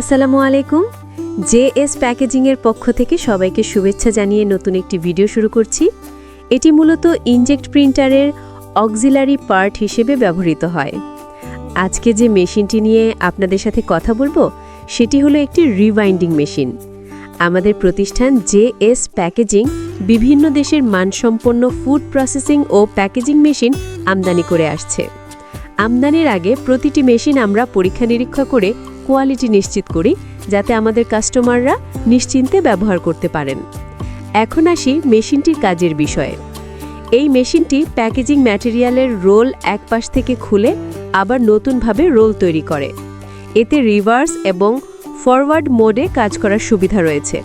আসসালামু আলাইকুম। J S প্যাকেজিংয়ের পক্ষ থেকে সবাইকে শুভেচ্ছা জানিয়ে নতুন একটি ভিডিও শুরু করছি। এটি মূলত ইনজেক্ট প্রিন্টারের অক্সিলারি পার্ট হিসেবে ব্যবহৃত হয়। আজকে যে মেশিনটি নিয়ে আপনাদের সাথে কথা বলব, সেটি হলো একটি রিওয়াইন্ডিং মেশিন। আমাদের প্রতিষ্ঠান জে এস প্যাকেজিং বিভিন্ন দেশের মানসম্পন্ন ফুড প্রসেসিং ও প্যাকেজিং মেশিন আমদানি করে আসছে। আমদানির আগে প্রতিটি মেশিন আমরা পরীক্ষা নিরীক্ষা করে কোয়ালিটি নিশ্চিত করি যাতে আমাদের কাস্টমাররা নিশ্চিন্তে ব্যবহার করতে পারেন। এখন আসি মেশিনটির কাজের বিষয়ে। এই মেশিনটি প্যাকেজিং ম্যাটেরিয়ালের রোল এক পাশ থেকে খুলে আবার নতুনভাবে রোল তৈরি করে। এতে রিভার্স এবং ফরওয়ার্ড মোডে কাজ করার সুবিধা রয়েছে।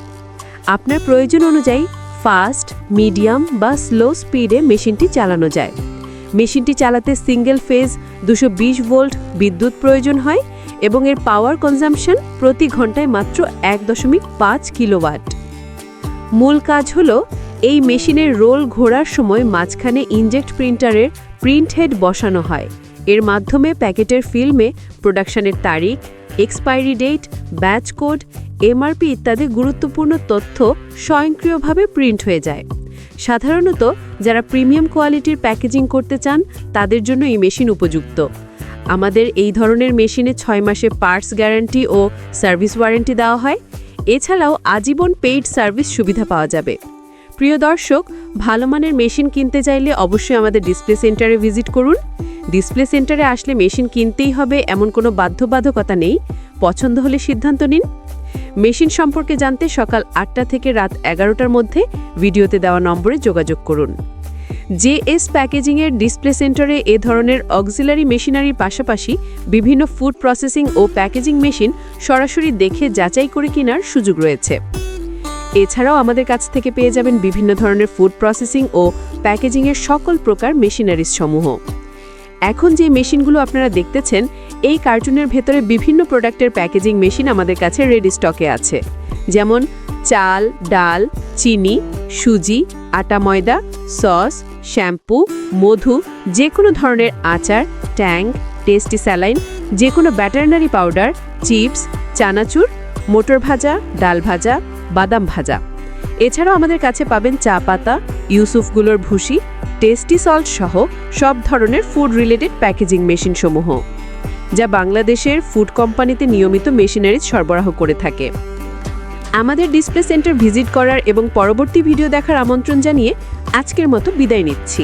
আপনার প্রয়োজন অনুযায়ী ফাস্ট মিডিয়াম বা স্লো স্পিডে মেশিনটি চালানো যায়। মেশিনটি চালাতে সিঙ্গেল ফেজ দুশো বিশ ভোল্ট বিদ্যুৎ প্রয়োজন হয় এবং এর পাওয়ার কনজামশন প্রতি ঘন্টায় মাত্র এক দশমিক পাঁচ কিলোওয়াট মূল কাজ হল এই মেশিনের রোল ঘোরার সময় মাঝখানে ইনজেক্ট প্রিন্টারের প্রিন্ট হেড বসানো হয়। এর মাধ্যমে প্যাকেটের ফিল্মে প্রোডাকশনের তারিখ expiry date batch code MRP ইত্যাদি গুরুত্বপূর্ণ তথ্য স্বয়ংক্রিয়ভাবে প্রিন্ট হয়ে যায়। সাধারণত যারা প্রিমিয়াম কোয়ালিটির প্যাকেজিং করতে চান, তাদের জন্য এই মেশিন উপযুক্ত। আমাদের এই ধরনের মেশিনে ছয় মাসে পার্টস গ্যারান্টি ও সার্ভিস ওয়ারেন্টি দেওয়া হয়। এছাড়াও আজীবন পেইড সার্ভিস সুবিধা পাওয়া যাবে। প্রিয় দর্শক, ভালো মানের মেশিন কিনতে চাইলে অবশ্যই আমাদের ডিসপ্লে সেন্টারে ভিজিট করুন। ডিসপ্লে সেন্টারে আসলে মেশিন কিনতেই হবে, এমন কোনো বাধ্যবাধকতা নেই। পছন্দ হলে সিদ্ধান্ত নিন। মেশিন সম্পর্কে জানতে সকাল আটটা থেকে রাত এগারোটার মধ্যে ভিডিওতে দেওয়া নম্বরে যোগাযোগ করুন। জেএস প্যাকেজিংয়ের ডিসপ্লে সেন্টারে এ ধরনের অক্সিলারি মেশিনারির পাশাপাশি বিভিন্ন ফুড প্রসেসিং ও প্যাকেজিং মেশিন সরাসরি দেখে যাচাই করে কেনার সুযোগ রয়েছে। এছাড়াও আমাদের কাছ থেকে পেয়ে যাবেন বিভিন্ন ধরনের ফুড প্রসেসিং ও প্যাকেজিংয়ের সকল প্রকার মেশিনারিজ সমূহ। এখন যে মেশিনগুলো আপনারা দেখতেছেন, এই কার্টুনের ভেতরে বিভিন্ন প্রোডাক্টের প্যাকেজিং মেশিন আমাদের কাছে রেডি স্টকে আছে। যেমন চাল, ডাল, চিনি, সুজি, আটা ময়দা, সস, শ্যাম্পু, মধু যে কোনো ধরনের আচার ট্যাঙ্ক টেস্টি স্যালাইন যে কোনো ব্যাটারনারি পাউডার, চিপস, চানাচুর, মোটর ভাজা, ডাল ভাজা, বাদাম ভাজা। এছাড়াও আমাদের কাছে পাবেন চা পাতা, ইউসুফগুলোর ভুসি, টেস্টি সল্ট সহ সব ধরনের ফুড রিলেটেড প্যাকেজিং মেশিন সমূহ যা বাংলাদেশের ফুড কোম্পানিতে নিয়মিত মেশিনারিজ সরবরাহ করে থাকে। আমাদের ডিসপ্লে সেন্টার ভিজিট করার এবং পরবর্তী ভিডিও দেখার আমন্ত্রণ জানিয়ে আজকের মতো বিদায় নিচ্ছি।